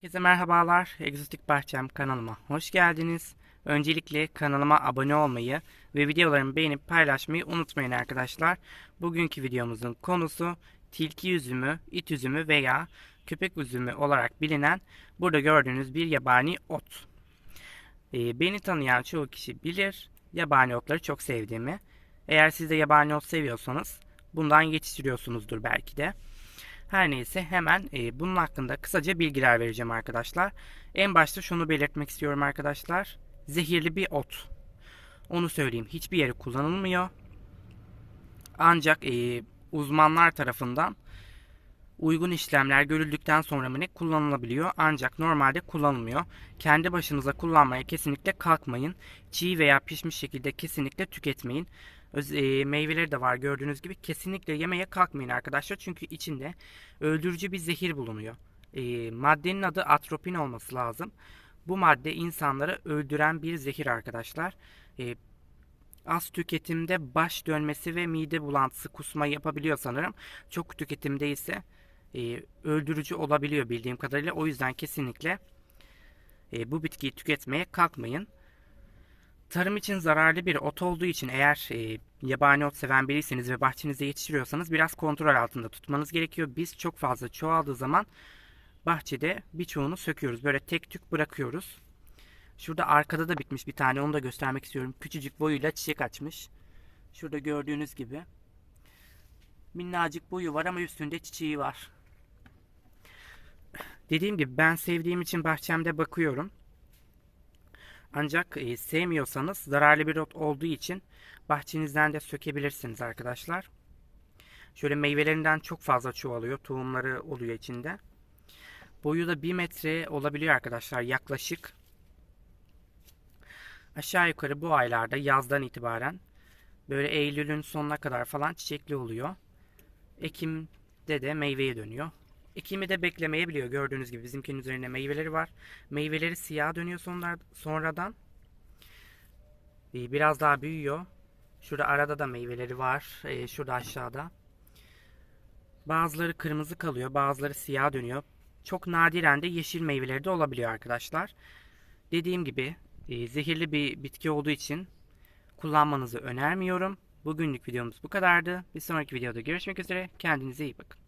Herkese merhabalar. Egzotik Bahçem kanalıma hoş geldiniz. Öncelikle kanalıma abone olmayı ve videolarımı beğenip paylaşmayı unutmayın arkadaşlar. Bugünkü videomuzun konusu tilki üzümü, it üzümü veya köpek üzümü olarak bilinen burada gördüğünüz bir yabani ot. Ee, beni tanıyan çoğu kişi bilir yabani otları çok sevdiğimi. Eğer siz de yabani ot seviyorsanız bundan yetiştiriyorsunuzdur belki de. Her neyse hemen e, bunun hakkında kısaca bilgiler vereceğim arkadaşlar. En başta şunu belirtmek istiyorum arkadaşlar. Zehirli bir ot. Onu söyleyeyim. Hiçbir yere kullanılmıyor. Ancak e, uzmanlar tarafından uygun işlemler görüldükten sonra mı ne kullanılabiliyor. Ancak normalde kullanılmıyor. Kendi başınıza kullanmaya kesinlikle kalkmayın. Çiğ veya pişmiş şekilde kesinlikle tüketmeyin. E, meyveleri de var gördüğünüz gibi. Kesinlikle yemeye kalkmayın arkadaşlar. Çünkü içinde öldürücü bir zehir bulunuyor. E, maddenin adı atropin olması lazım. Bu madde insanları öldüren bir zehir arkadaşlar. E, az tüketimde baş dönmesi ve mide bulantısı kusma yapabiliyor sanırım. Çok tüketimde ise öldürücü olabiliyor bildiğim kadarıyla. O yüzden kesinlikle bu bitkiyi tüketmeye kalkmayın. Tarım için zararlı bir ot olduğu için eğer e, yabani ot seven biriyseniz ve bahçenizde yetiştiriyorsanız biraz kontrol altında tutmanız gerekiyor. Biz çok fazla çoğaldığı zaman bahçede birçoğunu söküyoruz. Böyle tek tük bırakıyoruz. Şurada arkada da bitmiş bir tane onu da göstermek istiyorum. Küçücük boyuyla çiçek açmış. Şurada gördüğünüz gibi. Minnacık boyu var ama üstünde çiçeği var. Dediğim gibi ben sevdiğim için bahçemde bakıyorum. Ancak e, sevmiyorsanız zararlı bir ot olduğu için bahçenizden de sökebilirsiniz arkadaşlar. Şöyle meyvelerinden çok fazla çoğalıyor. Tohumları oluyor içinde. Boyu da 1 metre olabiliyor arkadaşlar yaklaşık. Aşağı yukarı bu aylarda yazdan itibaren böyle Eylül'ün sonuna kadar falan çiçekli oluyor. Ekim'de de meyveye dönüyor. Ekim'i de beklemeyebiliyor. Gördüğünüz gibi bizimkinin üzerinde meyveleri var. Meyveleri siyah dönüyor sonra, sonradan. Ee, Biraz daha büyüyor. Şurada arada da meyveleri var. Ee, Şurada aşağıda. Bazıları kırmızı kalıyor. Bazıları siyah dönüyor. Çok nadiren de yeşil meyveleri de olabiliyor arkadaşlar. Dediğim gibi e, zehirli bir bitki olduğu için kullanmanızı önermiyorum. Bugünlük videomuz bu kadardı. Bir sonraki videoda görüşmek üzere. Kendinize iyi bakın.